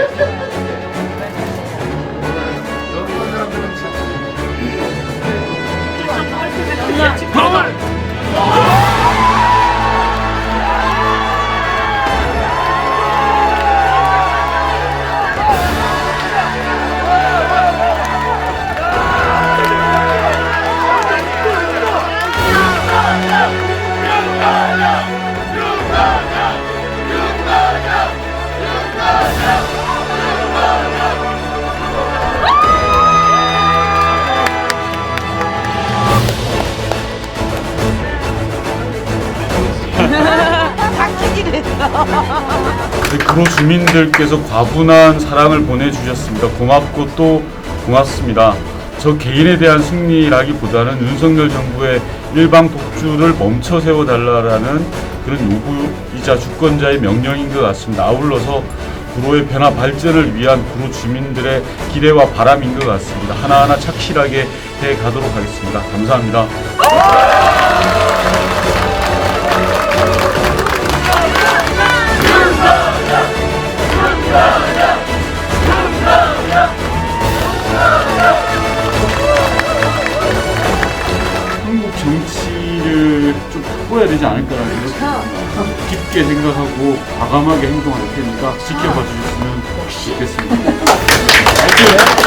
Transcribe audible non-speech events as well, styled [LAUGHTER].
Let's [LAUGHS] go. 우리 구로 주민들께서 과분한 사랑을 보내주셨습니다. 고맙고 또 고맙습니다. 저 개인에 대한 승리라기보다는 윤석열 정부의 일방 독주를 멈춰 세워달라는 그런 요구이자 주권자의 명령인 것 같습니다. 아울러서 구로의 변화 발전을 위한 구로 주민들의 기대와 바람인 것 같습니다. 하나하나 착실하게 해 가도록 하겠습니다. 감사합니다. 바꿔야 되지 않을까라는 생각을 깊게 생각하고 과감하게 행동할 테니까 지켜봐 주셨으면 좋겠습니다. [LAUGHS]